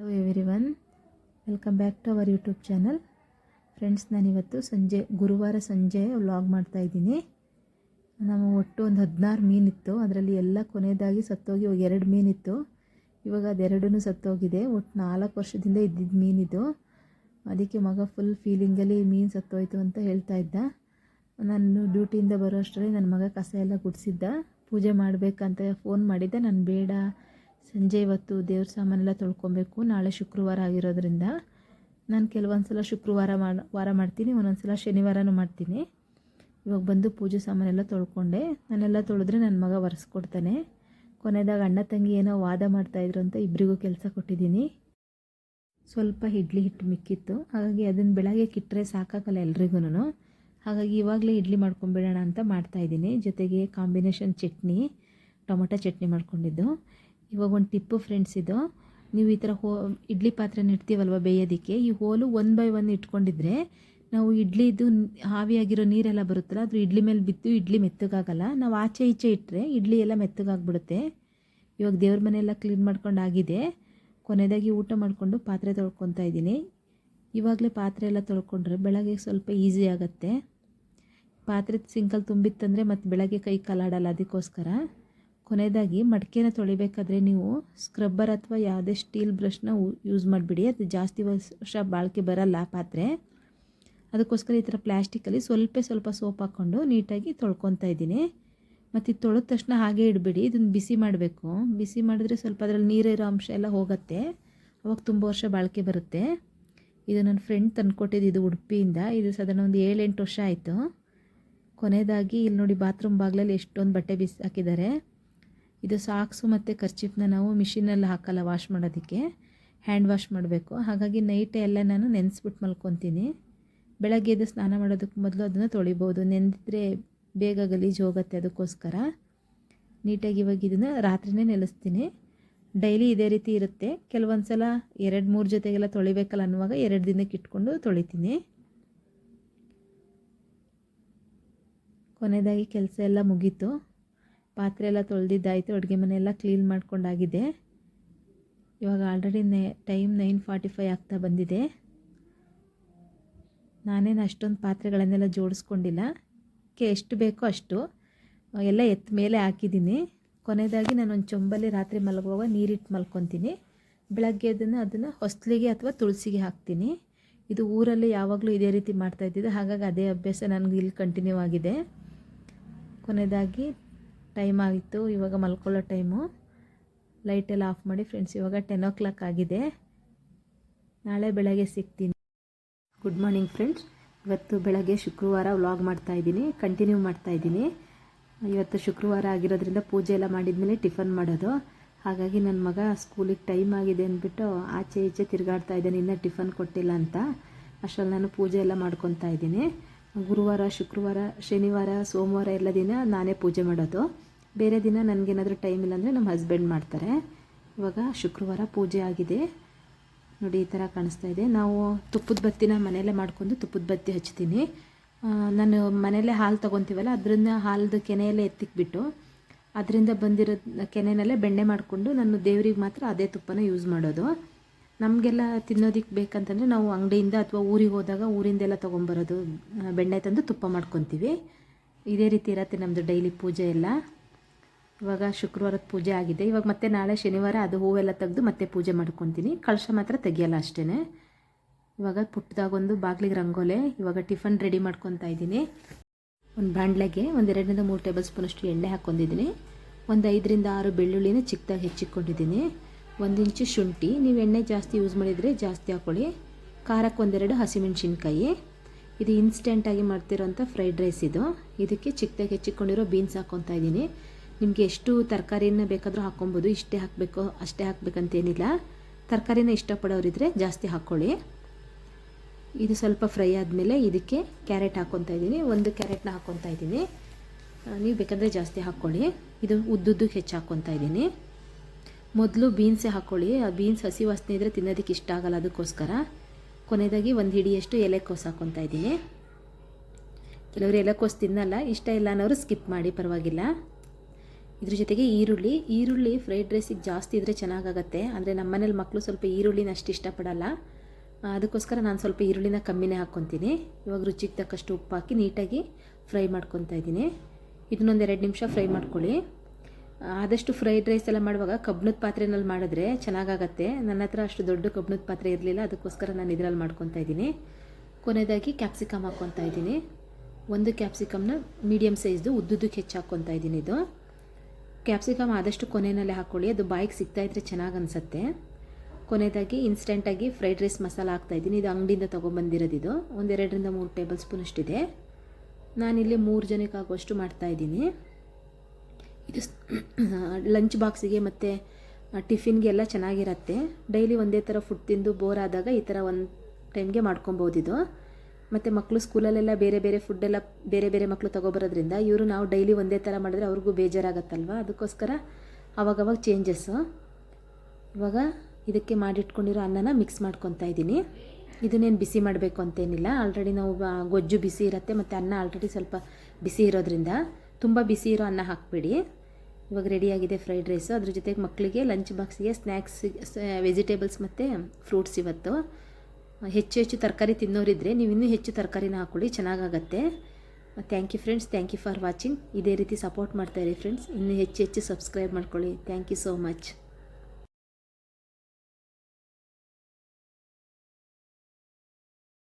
Hello everyone welcome back to our YouTube channel friends ನಾನಿವತ್ತು ಸಂಜೆ, ಗುರುವಾರ ಸಂಜೆ ವ್ಲಾಗ್ ಮಾಡ್ತಾಯಿದ್ದೀನಿ ನಮ್ಮ ಒಟ್ಟು ಒಂದು ಹದಿನಾರು ಮೀನಿತ್ತು ಅದರಲ್ಲಿ ಎಲ್ಲ ಕೊನೆಯದಾಗಿ ಸತ್ತೋಗಿ ಇವಾಗ ಎರಡು ಮೀನಿತ್ತು ಇವಾಗ ಅದೆರಡೂ ಸತ್ತೋಗಿದೆ. ಒಟ್ಟು ನಾಲ್ಕು ವರ್ಷದಿಂದ ಇದ್ದಿದ್ದ ಮೀನಿದು ಅದಕ್ಕೆ ಮಗ ಫುಲ್ ಫೀಲಿಂಗಲ್ಲಿ ಮೀನು ಸತ್ತೋಯ್ತು ಅಂತ ಹೇಳ್ತಾ ಇದ್ದ. ನಾನು ಡ್ಯೂಟಿಯಿಂದ ಬರೋ ಅಷ್ಟರಲ್ಲಿ ನನ್ನ ಮಗ ಕಸ ಎಲ್ಲ ಗುಡಿಸಿದ್ದ. ಪೂಜೆ ಮಾಡಬೇಕಂತ ಫೋನ್ ಮಾಡಿದ್ದೆ. ನಾನು ಬೇಡ ಸಂಜೆ ಇವತ್ತು ದೇವ್ರ ಸಾಮಾನೆಲ್ಲ ತೊಳ್ಕೊಬೇಕು. ನಾಳೆ ಶುಕ್ರವಾರ ಆಗಿರೋದ್ರಿಂದ ನಾನು ಕೆಲವೊಂದು ಸಲ ಶುಕ್ರವಾರ ಮಾಡಿ, ವಾರ ಮಾಡ್ತೀನಿ ಒಂದೊಂದು ಸಲ ಶನಿವಾರನೂ ಮಾಡ್ತೀನಿ. ಇವಾಗ ಬಂದು ಪೂಜೆ ಸಾಮಾನೆಲ್ಲ ತೊಳ್ಕೊಂಡೆ. ನಾನೆಲ್ಲ ತೊಳೆದ್ರೆ ನನ್ನ ಮಗ ಒರೆಸ್ಕೊಡ್ತಾನೆ. ಕೊನೆದಾಗ ಅಣ್ಣ ತಂಗಿ ಏನೋ ವಾದ ಮಾಡ್ತಾಯಿದ್ರು ಅಂತ ಇಬ್ಬರಿಗೂ ಕೆಲಸ ಕೊಟ್ಟಿದ್ದೀನಿ. ಸ್ವಲ್ಪ ಇಡ್ಲಿ ಹಿಟ್ಟು ಮಿಕ್ಕಿತ್ತು. ಹಾಗಾಗಿ ಅದನ್ನು ಬೆಳಗ್ಗೆ ಕಿಟ್ಟರೆ ಸಾಕಾಗಲ್ಲ ಎಲ್ರಿಗೂ ಹಾಗಾಗಿ ಇವಾಗಲೇ ಇಡ್ಲಿ ಮಾಡ್ಕೊಂಬಿಡೋಣ ಅಂತ ಮಾಡ್ತಾಯಿದ್ದೀನಿ ಜೊತೆಗೆ ಕಾಂಬಿನೇಷನ್ ಚಟ್ನಿ, ಟೊಮೊಟೊ ಚಟ್ನಿ ಮಾಡ್ಕೊಂಡಿದ್ದು. ಇವಾಗ ಒಂದು ಟಿಪ್ಪು ಫ್ರೆಂಡ್ಸ್ ಇದು. ನೀವು ಈ ಥರ ಹೋ, ಇಡ್ಲಿ ಪಾತ್ರೆನ ಇಡ್ತೀವಲ್ವ ಬೇಯೋದಕ್ಕೆ? ಈ ಹೋಲು ಒನ್ ಬೈ ಒನ್ ಇಟ್ಕೊಂಡಿದ್ರೆ ನಾವು ಇಡ್ಲಿದು ಹಾವಿಯಾಗಿರೋ ನೀರೆಲ್ಲ ಬರುತ್ತಲ್ಲ ಅದು ಇಡ್ಲಿ ಮೇಲೆ ಬಿದ್ದು ಇಡ್ಲಿ ಮೆತ್ತಗಾಗಲ್ಲ. ನಾವು ಆಚೆ ಈಚೆ ಇಟ್ಟರೆ ಇಡ್ಲಿ ಎಲ್ಲ ಮೆತ್ತಗಾಗ್ಬಿಡುತ್ತೆ. ಇವಾಗ ದೇವ್ರ ಮನೆಯೆಲ್ಲ ಕ್ಲೀನ್ ಮಾಡ್ಕೊಂಡು ಆಗಿದೆ. ಕೊನೆಯದಾಗಿ ಊಟ ಮಾಡಿಕೊಂಡು ಪಾತ್ರೆ ತೊಳ್ಕೊತಾ ಇದ್ದೀನಿ. ಇವಾಗಲೇ ಪಾತ್ರೆ ಎಲ್ಲ ತೊಳ್ಕೊಂಡ್ರೆ ಬೆಳಗ್ಗೆ ಸ್ವಲ್ಪ ಈಸಿ ಆಗುತ್ತೆ. ಪಾತ್ರೆ ಸಿಂಕಲ್ಲಿ ತುಂಬಿತ್ತಂದರೆ ಮತ್ತು ಬೆಳಗ್ಗೆ ಕೈ ಕಾಲಾಡಲ್ಲ, ಅದಕ್ಕೋಸ್ಕರ. ಕೊನೆಯದಾಗಿ ಮಡಿಕೆನ ತೊಳಿಬೇಕಾದ್ರೆ ನೀವು ಸ್ಕ್ರಬ್ಬರ್ ಅಥವಾ ಯಾವುದೇ ಸ್ಟೀಲ್ ಬ್ರಷ್ನ ಯೂಸ್ ಮಾಡಿಬಿಡಿ. ಅದು ಜಾಸ್ತಿ ವರ್ಷ ಬಾಳಿಕೆ ಬರಲ್ಲ ಪಾತ್ರೆ. ಅದಕ್ಕೋಸ್ಕರ ಈ ಥರ ಪ್ಲ್ಯಾಸ್ಟಿಕಲ್ಲಿ ಸ್ವಲ್ಪ ಸ್ವಲ್ಪ ಸೋಪ್ ಹಾಕ್ಕೊಂಡು ನೀಟಾಗಿ ತೊಳ್ಕೊತಾ ಇದ್ದೀನಿ. ಮತ್ತು ಇದು ತೊಳೆದ ತಕ್ಷಣ ಹಾಗೆ ಇಡಬೇಡಿ. ಇದನ್ನು ಬಿಸಿ ಮಾಡಬೇಕು. ಬಿಸಿ ಮಾಡಿದ್ರೆ ಸ್ವಲ್ಪ ಅದರಲ್ಲಿ ನೀರಿರೋ ಅಂಶ ಎಲ್ಲ ಹೋಗುತ್ತೆ. ಅವಾಗ ತುಂಬ ವರ್ಷ ಬಾಳಿಕೆ ಬರುತ್ತೆ. ಇದು ನನ್ನ ಫ್ರೆಂಡ್ ತಂದುಕೊಟ್ಟಿದ್ದು ಇದು ಉಡುಪಿಯಿಂದ. ಇದು ಸಾಧಾರಣ ಒಂದು ಏಳೆಂಟು ವರ್ಷ ಆಯಿತು. ಕೊನೆಯದಾಗಿ ಇಲ್ಲಿ ನೋಡಿ ಬಾತ್ರೂಮ್ ಬಾಗಿಲಲ್ಲಿ ಎಷ್ಟೊಂದು ಬಟ್ಟೆ ಬಿಸಿ ಹಾಕಿದ್ದಾರೆ. ಇದು ಸಾಕ್ಸು ಮತ್ತು ಖರ್ಚಿಪ್ನ ನಾವು ಮಿಷಿನಲ್ಲಿ ಹಾಕಲ್ಲ, ವಾಶ್ ಮಾಡೋದಕ್ಕೆ. ಹ್ಯಾಂಡ್ ವಾಶ್ ಮಾಡಬೇಕು. ಹಾಗಾಗಿ ನೈಟ್ ಎಲ್ಲ ನಾನು ನೆನೆಸ್ಬಿಟ್ಟು ಮಲ್ಕೊತೀನಿ. ಬೆಳಗ್ಗೆ ಎದ್ದು ಸ್ನಾನ ಮಾಡೋದಕ್ಕೆ ಮೊದಲು ಅದನ್ನು ತೊಳಿಬೋದು. ನೆನೆದಿದ್ರೆ ಬೇಗ ಗಲೀಜು ಹೋಗುತ್ತೆ ಅದಕ್ಕೋಸ್ಕರ. ನೀಟಾಗಿ ಇವಾಗ ಇದನ್ನು ರಾತ್ರಿನೇ ನೆಲೆಸ್ತೀನಿ. ಡೈಲಿ ಇದೇ ರೀತಿ ಇರುತ್ತೆ. ಕೆಲವೊಂದು ಸಲ ಎರಡು, ಮೂರು ಜೊತೆಗೆಲ್ಲ ತೊಳಿಬೇಕಲ್ಲ ಅನ್ನುವಾಗ ಎರಡು ದಿನಕ್ಕೆ ಇಟ್ಕೊಂಡು ತೊಳಿತೀನಿ. ಕೊನೆಯದಾಗಿ ಕೆಲಸ ಎಲ್ಲ ಮುಗೀತು. ಪಾತ್ರೆ ಎಲ್ಲ ತೊಳೆದಿದ್ದಾಯಿತು, ಅಡುಗೆ ಮನೆಯೆಲ್ಲ ಕ್ಲೀನ್ ಮಾಡ್ಕೊಂಡಾಗಿದೆ. ಇವಾಗ ಆಲ್ರೆಡಿ ನೆ ಟೈಮ್ ನೈನ್ ಫಾರ್ಟಿ ಫೈ ಆಗ್ತಾ ಬಂದಿದೆ. ನಾನೇನು ಅಷ್ಟೊಂದು ಪಾತ್ರೆಗಳನ್ನೆಲ್ಲ ಜೋಡಿಸ್ಕೊಂಡಿಲ್ಲ. ಕೆ, ಎಷ್ಟು ಬೇಕೋ ಅಷ್ಟು. ಎಲ್ಲ ಎತ್ತ ಮೇಲೆ ಹಾಕಿದ್ದೀನಿ. ಕೊನೆಯದಾಗಿ ನಾನು ಒಂದು ಚೊಂಬಲ್ಲಿ ರಾತ್ರಿ ಮಲಗುವಾಗ ನೀರಿಟ್ಟು ಮಲ್ಕೊತೀನಿ. ಬೆಳಗ್ಗೆ ಅದನ್ನು ಅದನ್ನು ಹೊಸ್ಲಿಗೆ ಅಥವಾ ತುಳಸಿಗೆ ಹಾಕ್ತೀನಿ. ಇದು ಊರಲ್ಲಿ ಯಾವಾಗಲೂ ಇದೇ ರೀತಿ ಮಾಡ್ತಾಯಿದ್ದಿದ್ದು ಹಾಗಾಗಿ ಅದೇ ಅಭ್ಯಾಸ ನನಗೆ ಇಲ್ಲಿ ಕಂಟಿನ್ಯೂ ಆಗಿದೆ. ಕೊನೆಯದಾಗಿ ಟೈಮ್ ಆಗಿತ್ತು, ಇವಾಗ ಮಲ್ಕೊಳ್ಳೋ ಟೈಮು. ಲೈಟೆಲ್ಲ ಆಫ್ ಮಾಡಿ ಫ್ರೆಂಡ್ಸ್ ಇವಾಗ ಟೆನ್ ಓ ಕ್ಲಾಕ್ ಆಗಿದೆ. ನಾಳೆ ಬೆಳಗ್ಗೆ ಸಿಗ್ತೀನಿ. ಗುಡ್ ಮಾರ್ನಿಂಗ್ ಫ್ರೆಂಡ್ಸ್ ಇವತ್ತು ಬೆಳಗ್ಗೆ ಶುಕ್ರವಾರ ವ್ಲಾಗ್ ಮಾಡ್ತಾ ಇದ್ದೀನಿ ಕಂಟಿನ್ಯೂ ಮಾಡ್ತಾ ಇದ್ದೀನಿ. ಇವತ್ತು ಶುಕ್ರವಾರ ಆಗಿರೋದ್ರಿಂದ ಪೂಜೆ ಎಲ್ಲ ಮಾಡಿದ್ಮೇಲೆ ಟಿಫನ್ ಮಾಡೋದು. ಹಾಗಾಗಿ ನನ್ನ ಮಗ ಸ್ಕೂಲಿಗೆ ಟೈಮ್ ಆಗಿದೆ ಅಂದ್ಬಿಟ್ಟು ಆಚೆ ಈಚೆ ತಿರುಗಾಡ್ತಾ ಇದ್ದಾನೆ, ಇನ್ನೂ ಟಿಫನ್ ಕೊಟ್ಟಿಲ್ಲ ಅಂತ. ಅಷ್ಟರಲ್ಲಿ ನಾನು ಪೂಜೆ ಎಲ್ಲ ಮಾಡ್ಕೊತಾ ಇದ್ದೀನಿ. ಗುರುವಾರ, ಶುಕ್ರವಾರ, ಶನಿವಾರ, ಸೋಮವಾರ ಎಲ್ಲ ದಿನ ನಾನೇ ಪೂಜೆ ಮಾಡೋದು. ಬೇರೆ ದಿನ ನನಗೇನಾದರೂ ಟೈಮ್ ಇಲ್ಲ ಅಂದರೆ ನಮ್ಮ ಹಸ್ಬೆಂಡ್ ಮಾಡ್ತಾರೆ. ಇವಾಗ ಶುಕ್ರವಾರ ಪೂಜೆ ಆಗಿದೆ. ನೋಡಿ, ಈ ಥರ ಕಾಣಿಸ್ತಾ ಇದೆ. ನಾವು ತುಪ್ಪದ ಬತ್ತಿನ ಮನೆಯಲ್ಲೇ ಮಾಡ್ಕೊಂಡು ತುಪ್ಪದ ಬತ್ತಿ ಹಚ್ತೀನಿ. ನಾನು ಮನೆಯಲ್ಲೇ ಹಾಲು ತೊಗೊತೀವಲ್ಲ ಅದರಿಂದ ಹಾಲದ ಕೆನೆಯಲ್ಲೇ ಎತ್ತಿಕ್ಬಿಟ್ಟು, ಅದರಿಂದ ಬಂದಿರೋ ಕೆನೆಯಲ್ಲೇ ಬೆಣ್ಣೆ ಮಾಡಿಕೊಂಡು ನಾನು ದೇವ್ರಿಗೆ ಮಾತ್ರ ಅದೇ ತುಪ್ಪನ ಯೂಸ್ ಮಾಡೋದು. ನಮಗೆಲ್ಲ ತಿನ್ನೋದಕ್ಕೆ ಬೇಕಂತಂದರೆ ನಾವು ಅಂಗಡಿಯಿಂದ ಅಥವಾ ಊರಿಗೆ ಹೋದಾಗ ಊರಿಂದೆಲ್ಲ ತೊಗೊಂಬರೋದು ಬೆಣ್ಣೆ ತಂದು ತುಪ್ಪ ಮಾಡ್ಕೊತೀವಿ. ಇದೇ ರೀತಿ ಇರತ್ತೆ ನಮ್ಮದು ಡೈಲಿ ಪೂಜೆ ಎಲ್ಲ. ಇವಾಗ ಶುಕ್ರವಾರದ ಪೂಜೆ ಆಗಿದೆ. ಇವಾಗ ಮತ್ತೆ ನಾಳೆ ಶನಿವಾರ ಅದು ಹೂವೆಲ್ಲ ತೆಗೆದು ಮತ್ತೆ ಪೂಜೆ ಮಾಡ್ಕೊತೀನಿ. ಕಳಶ ಮಾತ್ರ ತೆಗಿಯಲ್ಲ ಅಷ್ಟೇ ಇವಾಗ ಪುಟ್ಟದಾಗೊಂದು ಬಾಗಿಲಿಗೆ ರಂಗೋಲೆ, ಇವಾಗ ಟಿಫನ್ ರೆಡಿ ಮಾಡ್ಕೊತಾ ಇದ್ದೀನಿ. ಒಂದು ಬಾಂಡ್ಲೆಗೆ ಒಂದು ಎರಡರಿಂದ ಮೂರು ಟೇಬಲ್ ಸ್ಪೂನಷ್ಟು ಎಣ್ಣೆ ಹಾಕ್ಕೊಂಡಿದ್ದೀನಿ. ಒಂದು ಐದರಿಂದ ಆರು ಬೆಳ್ಳುಳ್ಳಿನ ಚಿಕ್ಕದಾಗಿ ಹೆಚ್ಚಿಕೊಂಡಿದ್ದೀನಿ ಒಂದು ಇಂಚು ಶುಂಠಿ, ನೀವು ಎಣ್ಣೆ ಜಾಸ್ತಿ ಯೂಸ್ ಮಾಡಿದರೆ ಜಾಸ್ತಿ ಹಾಕ್ಕೊಳ್ಳಿ ಖಾರಕ್ಕೆ ಒಂದೆರಡು ಹಸಿಮೆಣ್ಸಿನ್ಕಾಯಿ. ಇದು ಇನ್ಸ್ಟೆಂಟಾಗಿ ಮಾಡ್ತಿರೋಂಥ ಫ್ರೈಡ್ ರೈಸ್ ಇದು. ಇದಕ್ಕೆ ಚಿಕ್ಕದಾಗಿ ಹೆಚ್ಚಿಕೊಂಡಿರೋ ಬೀನ್ಸ್ ಹಾಕ್ಕೊತಾ ಇದ್ದೀನಿ. ನಿಮಗೆ ಎಷ್ಟು ತರಕಾರಿನ ಬೇಕಾದರೂ ಹಾಕ್ಕೊಬೋದು ಇಷ್ಟೇ ಹಾಕಬೇಕು, ಅಷ್ಟೇ ಹಾಕ್ಬೇಕಂತೇನಿಲ್ಲ ತರಕಾರಿನ ಇಷ್ಟಪಡೋರಿದ್ರೆ ಜಾಸ್ತಿ ಹಾಕ್ಕೊಳ್ಳಿ ಇದು ಸ್ವಲ್ಪ ಫ್ರೈ ಆದಮೇಲೆ ಇದಕ್ಕೆ ಕ್ಯಾರೆಟ್ ಹಾಕ್ಕೊತಾ ಇದ್ದೀನಿ. ಒಂದು ಕ್ಯಾರೆಟ್ನ ಹಾಕ್ಕೊತಾ ಇದ್ದೀನಿ. ನೀವು ಬೇಕಾದರೆ ಜಾಸ್ತಿ ಹಾಕ್ಕೊಳ್ಳಿ ಇದು ಉದ್ದುದ್ದಕ್ಕೆ ಹೆಚ್ಚು ಹಾಕ್ಕೊತಾ ಇದ್ದೀನಿ. ಮೊದಲು ಬೀನ್ಸೇ ಹಾಕ್ಕೊಳ್ಳಿ ಆ ಬೀನ್ಸ್ ಹಸಿ ವಾಸನೆ ಇದ್ದರೆ ತಿನ್ನೋದಕ್ಕೆ ಇಷ್ಟ ಆಗಲ್ಲ ಅದಕ್ಕೋಸ್ಕರ. ಕೊನೆಯದಾಗಿ ಒಂದು ಹಿಡಿಯಷ್ಟು ಎಲೆಕೋಸು ಹಾಕ್ಕೊತಾ ಇದ್ದೀನಿ. ಕೆಲವರು ಎಲೆಕೋಸು ತಿನ್ನಲ್ಲ, ಇಷ್ಟ ಇಲ್ಲ ಅನ್ನೋರು ಸ್ಕಿಪ್ ಮಾಡಿ, ಪರವಾಗಿಲ್ಲ. ಇದ್ರ ಜೊತೆಗೆ ಈರುಳ್ಳಿ. ಈರುಳ್ಳಿ ಫ್ರೈಡ್ ರೈಸಿಗೆ ಜಾಸ್ತಿ ಇದ್ದರೆ ಚೆನ್ನಾಗಾಗತ್ತೆ. ಅಂದರೆ ನಮ್ಮ ಮನೇಲಿ ಮಕ್ಕಳು ಸ್ವಲ್ಪ ಈರುಳ್ಳಿನ ಅಷ್ಟು ಇಷ್ಟಪಡಲ್ಲ. ಅದಕ್ಕೋಸ್ಕರ ನಾನು ಸ್ವಲ್ಪ ಈರುಳ್ಳಿನ ಕಮ್ಮಿನೇ ಹಾಕ್ಕೊತೀನಿ ಇವಾಗ ರುಚಿಗೆ ತಕ್ಕಷ್ಟು ಉಪ್ಪು ಹಾಕಿ ನೀಟಾಗಿ ಫ್ರೈ ಮಾಡ್ಕೊತಾ ಇದ್ದೀನಿ. ಇದನ್ನೊಂದು ಎರಡು ನಿಮಿಷ ಫ್ರೈ ಮಾಡ್ಕೊಳ್ಳಿ. ಆದಷ್ಟು ಫ್ರೈಡ್ ರೈಸ್ ಎಲ್ಲ ಮಾಡುವಾಗ ಕಬ್ಬಿಣದ ಪಾತ್ರೆನಲ್ಲಿ ಮಾಡಿದ್ರೆ ಚೆನ್ನಾಗಾಗತ್ತೆ. ನನ್ನ ಹತ್ರ ಅಷ್ಟು ದೊಡ್ಡ ಕಬ್ಬಿಣದ ಪಾತ್ರೆ ಇರಲಿಲ್ಲ, ಅದಕ್ಕೋಸ್ಕರ ನಾನು ಇದರಲ್ಲಿ ಮಾಡ್ಕೊತಾ ಇದ್ದೀನಿ. ಕೊನೆಯದಾಗಿ ಕ್ಯಾಪ್ಸಿಕಮ್ ಹಾಕ್ಕೊತಾ ಇದ್ದೀನಿ. ಒಂದು ಕ್ಯಾಪ್ಸಿಕಮ್ನ ಮೀಡಿಯಮ್ ಸೈಜ್ದು ಉದ್ದುದಕ್ಕೆ ಹೆಚ್ಚು ಹಾಕ್ಕೊತಾ ಇದ್ದೀನಿ ಇದು. ಕ್ಯಾಪ್ಸಿಕಮ್ ಆದಷ್ಟು ಕೊನೆಯಲ್ಲೇ ಹಾಕ್ಕೊಳ್ಳಿ ಅದು ಬಾಯಿಗೆ ಸಿಗ್ತಾ ಇದ್ರೆ ಚೆನ್ನಾಗಿ ಅನಿಸುತ್ತೆ. ಕೊನೆಯದಾಗಿ ಇನ್ಸ್ಟೆಂಟಾಗಿ ಫ್ರೈಡ್ ರೈಸ್ ಮಸಾಲ ಹಾಕ್ತಾಯಿದ್ದೀನಿ ಇದು ಅಂಗಡಿಯಿಂದ ತೊಗೊಂಬಂದಿರೋದಿದು ಒಂದೆರಡರಿಂದ ಮೂರು ಟೇಬಲ್ ಸ್ಪೂನ್ ಅಷ್ಟಿದೆ. ನಾನಿಲ್ಲಿ ಮೂರು ಜನಕ್ಕೆ ಆಗುವಷ್ಟು ಮಾಡ್ತಾಯಿದ್ದೀನಿ ಇದು ಲಂಚ್ ಬಾಕ್ಸಿಗೆ ಮತ್ತು ಟಿಫಿನ್ಗೆ ಎಲ್ಲ ಚೆನ್ನಾಗಿರತ್ತೆ. ಡೈಲಿ ಒಂದೇ ಥರ ಫುಡ್ ತಿಂದು ಬೋರ್ ಆದಾಗ ಈ ಥರ ಒಂದು ಟೈಮ್ಗೆ ಮಾಡ್ಕೊಬೋದು ಇದು. ಮತ್ತು ಮಕ್ಕಳು ಸ್ಕೂಲಲ್ಲೆಲ್ಲ ಬೇರೆ ಬೇರೆ ಫುಡ್ಡೆಲ್ಲ ಬೇರೆ ಬೇರೆ ಮಕ್ಕಳು ತೊಗೊಬರೋದ್ರಿಂದ ಇವರು ನಾವು ಡೈಲಿ ಒಂದೇ ಥರ ಮಾಡಿದ್ರೆ ಅವ್ರಿಗೂ ಬೇಜಾರಾಗತ್ತಲ್ವ? ಅದಕ್ಕೋಸ್ಕರ ಅವಾಗವಾಗ ಚೇಂಜಸ್ಸು ಇವಾಗ ಇದಕ್ಕೆ ಮಾಡಿಟ್ಕೊಂಡಿರೋ ಅನ್ನನ ಮಿಕ್ಸ್ ಮಾಡ್ಕೊತಾ ಇದ್ದೀನಿ. ಇದನ್ನೇನು ಬಿಸಿ ಮಾಡಬೇಕು ಅಂತೇನಿಲ್ಲ. ಆಲ್ರೆಡಿ ನಾವು ಗೊಜ್ಜು ಬಿಸಿ ಇರುತ್ತೆ, ಮತ್ತು ಅನ್ನ ಆಲ್ರೆಡಿ ಸ್ವಲ್ಪ ಬಿಸಿ ಇರೋದ್ರಿಂದ ತುಂಬ ಬಿಸಿ ಇರೋ ಅನ್ನ ಹಾಕಬೇಡಿ. ಇವಾಗ ರೆಡಿಯಾಗಿದೆ ಫ್ರೈಡ್ ರೈಸು ಅದ್ರ ಜೊತೆಗೆ ಮಕ್ಕಳಿಗೆ ಲಂಚ್ ಬಾಕ್ಸಿಗೆ ಸ್ನ್ಯಾಕ್ಸ್ ವೆಜಿಟೇಬಲ್ಸ್ ಮತ್ತು ಫ್ರೂಟ್ಸ್ ಇವತ್ತು. ಹೆಚ್ಚು ಹೆಚ್ಚು ತರಕಾರಿ ತಿನ್ನೋರಿದ್ದರೆ ನೀವು ಇನ್ನೂ ಹೆಚ್ಚು ತರಕಾರಿನ ಹಾಕ್ಕೊಳ್ಳಿ ಚೆನ್ನಾಗಾಗತ್ತೆ. Thank you friends thank you for watching ಇದೇ ರೀತಿ ಸಪೋರ್ಟ್ ಮಾಡ್ತಾಯಿರಿ ಫ್ರೆಂಡ್ಸ್ ಇನ್ನೂ ಹೆಚ್ಚು ಹೆಚ್ಚು ಸಬ್ಸ್ಕ್ರೈಬ್ ಮಾಡ್ಕೊಳ್ಳಿ. Thank you so much